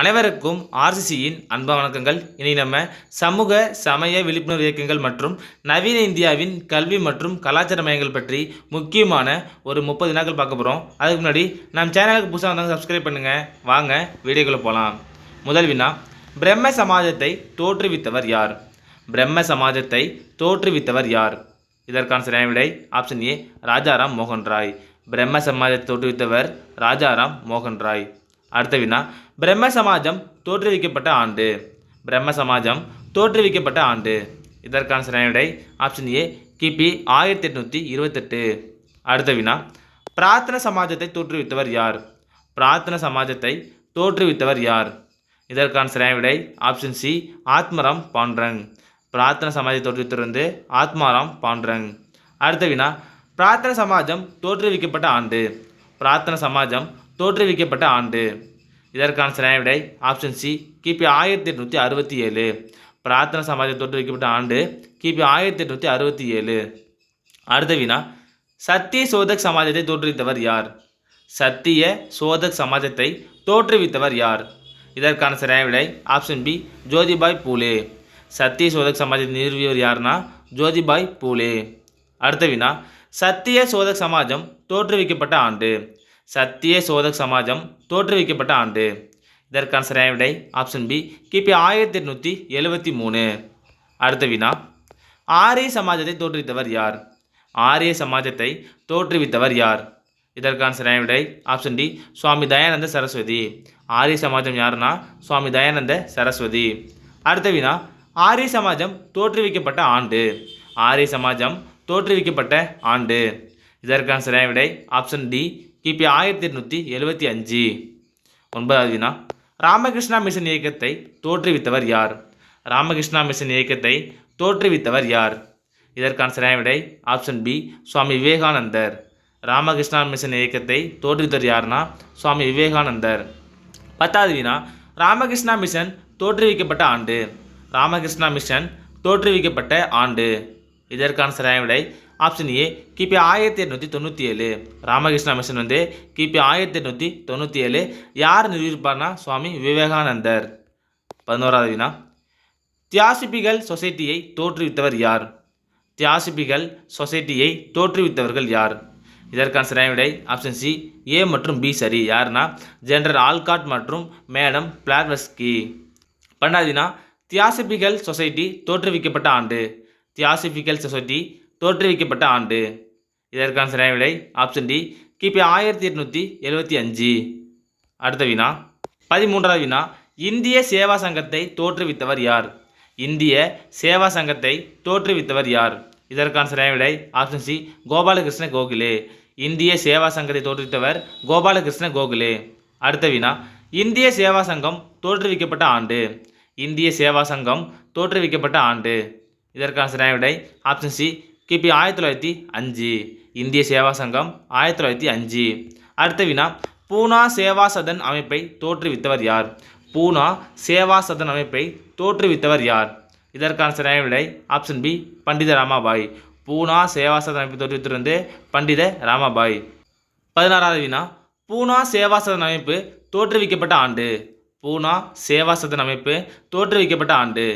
அனைவருக்கும் ஆர்சிசியின் அன்ப வணக்கங்கள். இனி நம்ம சமூக சமய விழிப்புணர்வு இயக்கங்கள் மற்றும் நவீன இந்தியாவின் கல்வி மற்றும் கலாச்சார மையங்கள் பற்றி முக்கியமான ஒரு முப்பது வினாக்கள் பார்க்க போகிறோம் அதுக்கு முன்னாடி நம்ம சேனலுக்கு புதுசாக வந்தாங்க சப்ஸ்கிரைப் பண்ணுங்கள் வாங்க வீடியோக்குள்ளே போகலாம் முதல் வினா பிரம்ம சமாஜத்தை தோற்றுவித்தவர் யார்? பிரம்ம சமாஜத்தை தோற்றுவித்தவர் யார்? இதற்கான சரியான விடை ஆப்ஷன் ஏ ராஜாராம் மோகன் ராய். பிரம்ம சமாஜத்தை தோற்றுவித்தவர் ராஜாராம் மோகன் ராய். அடுத்த வினா பிரம்ம சமாஜம் தோற்றுவிக்கப்பட்ட ஆண்டு. பிரம்ம சமாஜம் தோற்றுவிக்கப்பட்ட ஆண்டு. இதற்கான சரியான ஆப்ஷன் ஏ கிபி ஆயிரத்தி எட்நூற்றி இருபத்தெட்டு. அடுத்த வினா பிரார்த்தன சமாஜத்தை தோற்றுவித்தவர் யார்? பிரார்த்தன சமாஜத்தை தோற்றுவித்தவர் யார்? இதற்கான சரியான விடை ஆப்ஷன் சி ஆத்மராம் பாண்ட்ரங். பிரார்த்தன சமாஜத்தை தோற்றுவித்தவர் வந்து ஆத்மாராம் பாண்ட்ரங். அடுத்த வினா பிரார்த்தன சமாஜம் தோற்றுவிக்கப்பட்ட ஆண்டு. பிரார்த்தன சமாஜம் தோற்றுவிக்கப்பட்ட ஆண்டு. இதற்கான சரியான விடை ஆப்ஷன் சி கிபி ஆயிரத்தி எட்நூற்றி அறுபத்தி ஏழு. பிரார்த்தன தொற்று தோற்றுவிக்கப்பட்ட ஆண்டு கிபி ஆயிரத்தி எட்நூற்றி அறுபத்தி ஏழு. அடுத்த வினா சத்திய சோதக் சமாஜத்தை தோற்றுவித்தவர் யார்? சத்திய சோதக் சமாஜத்தை தோற்றுவித்தவர் யார்? இதற்கான சரியான விடை ஆப்ஷன் பி ஜோதிபாய் பூலே. சத்திய சோதக் சமாஜத்தை நிறுவியவர் யாருன்னா ஜோதிபாய் பூலே. அடுத்த வினா சத்திய சோதக் சமாஜம் தோற்றுவிக்கப்பட்ட ஆண்டு சத்திய சோதக் சமாஜம் தோற்றுவிக்கப்பட்ட ஆண்டு. இதற்கான சரியான விடை ஆப்ஷன் பி கிபி ஆயிரத்தி எட்நூற்றி எழுபத்தி மூணு. அடுத்த வினா ஆரிய சமாஜத்தை தோற்றுவித்தவர் யார்? ஆரிய சமாஜத்தை தோற்றுவித்தவர் யார்? இதற்கான சரியான விடை ஆப்ஷன் டி சுவாமி தயானந்த சரஸ்வதி. ஆரிய சமாஜம் யாருன்னா? சுவாமி தயானந்த சரஸ்வதி. அடுத்த வினா ஆரிய சமாஜம் தோற்றுவிக்கப்பட்ட ஆண்டு. ஆரிய சமாஜம் தோற்றுவிக்கப்பட்ட ஆண்டு. இதற்கான சரியான விடை ஆப்ஷன் டி கிபி ஆயிரத்தி எட்நூற்றி எழுபத்தி அஞ்சு. ஒன்பதாவது வினா. ராமகிருஷ்ணா மிஷன் இயக்கத்தை தோற்றுவித்தவர் யார்? ராமகிருஷ்ணா மிஷன் இயக்கத்தை தோற்றுவித்தவர் யார்? இதற்கான சரியான விடை option B Swami Vivekanandar. Ramakrishna mission இயக்கத்தை தோற்றுவித்தவர் யாருன்னா சுவாமி விவேகானந்தர். பத்தாவது வினா. ராமகிருஷ்ணா மிஷன் தோற்றுவிக்கப்பட்ட ஆண்டு. ராமகிருஷ்ணா மிஷன் தோற்றுவிக்கப்பட்ட ஆண்டு. இதற்கான சரியான விடை ஆப்ஷன் ஏ கிபி ஆயிரத்தி எட்நூற்றி தொண்ணூற்றி ஏழு. ராமகிருஷ்ணா மிஷன் வந்து கிபி ஆயிரத்தி எட்நூற்றி தொண்ணூற்றி ஏழு. யார் நிறுவிப்பார்னா சுவாமி விவேகானந்தர். பதினோராவது வினா தியாசிபிகள் சொசைட்டியை தோற்றுவித்தவர் யார்? தியாசிபிகள் சொசைட்டியை தோற்றுவித்தவர்கள் யார்? இதற்கான சரியான விடை ஆப்ஷன் சி ஏ மற்றும் பி சரி. யாருன்னா ஜென்ரல் ஆல்காட் மற்றும் மேடம் பிளார்வஸ்கி. பன்னெண்டாவது வினா தியாசிபிகல் சொசைட்டி தோற்றுவிக்கப்பட்ட ஆண்டு. தியாசிபிகல் சொசைட்டி தோற்றுவிக்கப்பட்ட ஆண்டு. இதற்கான சரியான விடை ஆப்ஷன் டி கிபி ஆயிரத்தி எட்நூற்றி எழுபத்தி அஞ்சு. அடுத்த வினா பதிமூன்றாவது வினா இந்திய சேவா சங்கத்தை தோற்றுவித்தவர் யார்? இந்திய சேவா சங்கத்தை தோற்றுவித்தவர் யார்? இதற்கான சரியான விடை ஆப்ஷன் சி கோபாலகிருஷ்ண கோகுலே. இந்திய சேவா சங்கத்தை தோற்றுவித்தவர் கோபாலகிருஷ்ண கோகுலே. அடுத்த வினா இந்திய சேவா சங்கம் தோற்றுவிக்கப்பட்ட ஆண்டு. இந்திய சேவா சங்கம் தோற்றுவிக்கப்பட்ட ஆண்டு. இதற்கான சரியான விடை ஆப்ஷன் சி கிபி ஆயிரத்தி தொள்ளாயிரத்தி அஞ்சு. இந்திய சேவா சங்கம் ஆயிரத்தி தொள்ளாயிரத்தி அஞ்சு. அடுத்த வினா பூனா சேவா சதன் அமைப்பை தோற்றுவித்தவர் யார்? பூனா சேவா சதன் அமைப்பை தோற்றுவித்தவர் யார்? இதற்கான சரியான விடை ஆப்ஷன் பி பண்டித ராமாபாய். பூனா சேவா சதன் அமைப்பை தோற்றுவித்திருந்து பண்டித ராமாபாய். பதினாறாவது வினா பூனா சேவா சதன் அமைப்பு தோற்றுவிக்கப்பட்ட ஆண்டு. பூனா சேவா சதன் அமைப்பு தோற்றுவிக்கப்பட்ட ஆண்டு.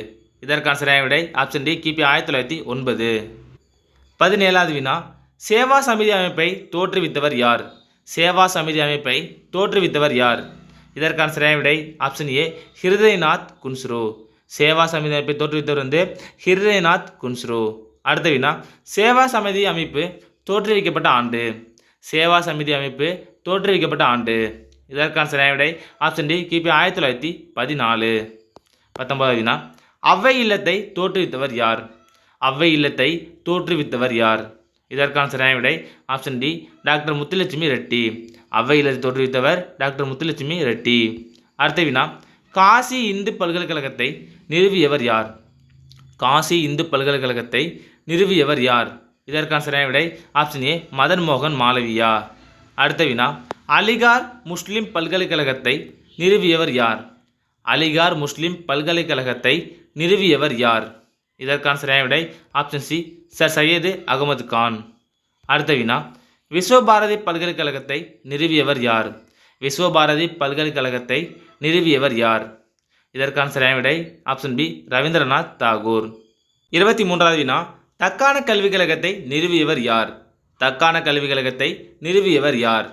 இதற்கான சரியான விடை ஆப்ஷன் டி கிபி ஆயிரத்தி தொள்ளாயிரத்தி ஒன்பது. பதினேழாவது வினா. சேவா சமிதி அமைப்பை தோற்றுவித்தவர் யார்? சேவா சமிதி அமைப்பை தோற்றுவித்தவர் யார்? இதற்கான சரியான விடை ஆப்ஷன் ஏ ஹிருதயநாத் குன்ஸ்ரோ. சேவா சமிதி அமைப்பை தோற்றுவித்தவர் வந்து ஹிருதயநாத் குன்ஸ்ரோ. அடுத்த வினா சேவா சமிதி அமைப்பு தோற்றுவிக்கப்பட்ட ஆண்டு. சேவா சமிதி அமைப்பு தோற்றுவிக்கப்பட்ட ஆண்டு. இதற்கான சரியான விடை ஆப்ஷன் டி கிபி ஆயிரத்தி தொள்ளாயிரத்தி பதினாலு. பத்தொன்பதாவது வினா அவ்வை இல்லத்தை தோற்றுவித்தவர் யார்? அவ்வை இல்லத்தை தோற்றுவித்தவர் யார்? இதற்கான சரியான விடை option D doctor Muthulakshmi Reddy. Avvai இல்லத்தை தோற்றுவித்தவர் டாக்டர் முத்துலட்சுமி ரெட்டி. அடுத்த வினா காசி இந்து பல்கலைக்கழகத்தை நிறுவியவர் யார்? காசி இந்து பல்கலைக்கழகத்தை நிறுவியவர் யார்? இதற்கான சரியான விடை ஆப்ஷன் ஏ மதன் மோகன் மாளவியா. அடுத்த வினா அலிகார் முஸ்லிம் பல்கலைக்கழகத்தை நிறுவியவர் யார்? அலிகார் முஸ்லிம் பல்கலைக்கழகத்தை நிறுவியவர் யார்? இதற்கான சரியான விடை option C sir Syed Ahmad Khan. அடுத்த வினா விஸ்வபாரதி பல்கலைக்கழகத்தை நிறுவியவர் யார்? விஸ்வபாரதி பல்கலைக்கழகத்தை நிறுவியவர் யார்? இதற்கான சரியான விடை ஆப்ஷன் பி ரவீந்திரநாத் தாகூர். இருபத்தி மூன்றாவது வினா தக்கான கல்விக் கழகத்தை நிறுவியவர் யார்? தக்கான கல்விக் கழகத்தை நிறுவியவர் யார்?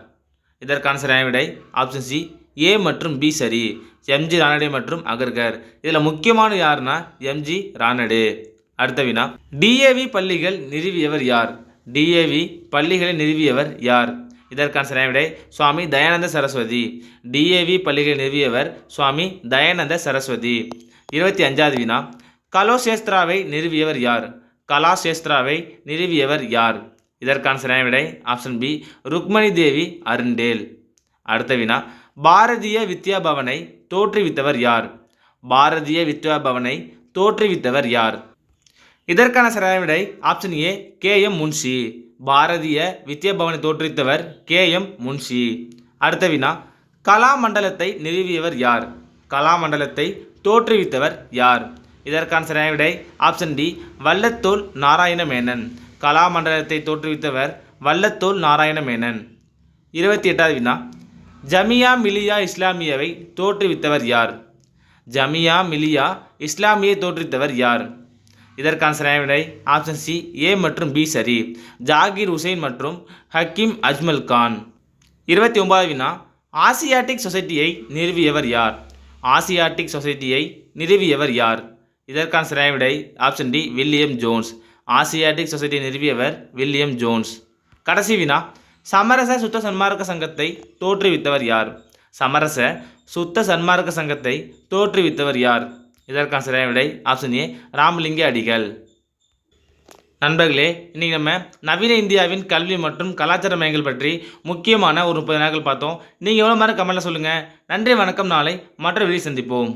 இதற்கான சரியான விடை ஆப்ஷன் சி ஏ மற்றும் பி சரி. எம்ஜி ரானடே மற்றும் அகர்கர். இதில் முக்கியமான யாருன்னா எம்ஜி ரானடே. அடுத்த வினா. டிஏவி பள்ளிகள் நிறுவியவர் யார்? டிஏவி பள்ளிகளை நிறுவியவர் யார்? இதற்கான சரியான விடை சுவாமி தயானந்த சரஸ்வதி. டிஏவி பள்ளிகளை நிறுவியவர் சுவாமி தயானந்த சரஸ்வதி. இருபத்தி அஞ்சாவது வினா. கலோசேஸ்திராவை நிறுவியவர் யார்? கலாசேஸ்திராவை நிறுவியவர் யார்? இதற்கான சரியான விடை option B. Rukmini Devi Arundale. அடுத்த வினா. பாரதிய வித்யா பவனை தோற்றுவித்தவர் யார்? பாரதிய வித்யா பவனை தோற்றுவித்தவர் யார்? இதற்கான சரியான விடை option A K M Munshi. Bharatiya Vidya பவனை தோற்றுவித்தவர் கே எம் முன்ஷி. அடுத்த வினா கலாமண்டலத்தை நிறுவியவர் யார்? கலாமண்டலத்தை தோற்றுவித்தவர் யார்? இதற்கான சரியான விடை ஆப்ஷன் டி வல்லத்தோல் நாராயண மேனன் கலாமண்டலத்தை தோற்றுவித்தவர் வல்லத்தோல் நாராயண மேனன் இருபத்தி எட்டாவது வினா ஜமியா மிலியா இஸ்லாமியவை தோற்றுவித்தவர் யார்? ஜமியா மிலியா இஸ்லாமியை தோற்றுவித்தவர் யார்? இதற்கான சரியான விடை ஆப்ஷன் சி ஏ மற்றும் பி சரி. ஜாகிர் ஹுசைன் மற்றும் ஹக்கீம் அஜ்மல் கான். இருபத்தி ஒன்பதாவது வினா ஆசியாட்டிக் சொசைட்டியை நிறுவியவர் யார்? ஆசியாட்டிக் சொசைட்டியை நிறுவியவர் யார்? இதற்கான சரியான விடை option D William Jones. Asiatic சொசைட்டியை நிறுவியவர் வில்லியம் ஜோன்ஸ். கடைசி வினா சமரச சுத்த சன்மார்க்க சங்கத்தை தோற்றுவித்தவர் யார்? சமரச சுத்த சன்மார்க்க சங்கத்தை தோற்றுவித்தவர் யார்? இதற்கான சரியான விடை ஆப்ஷன் ஏ ராமலிங்க அடிகள். நண்பர்களே இன்றைக்கி நம்ம நவீன இந்தியாவின் கல்வி மற்றும் கலாச்சார மையங்கள் பற்றி முக்கியமான ஒரு முப்பது நாட்கள் பார்த்தோம். நீங்கள் எவ்வளோ மாதிரி கமெண்ட்டில் சொல்லுங்கள் நன்றி வணக்கம். நாளை மற்ற வீடியோ சந்திப்போம்.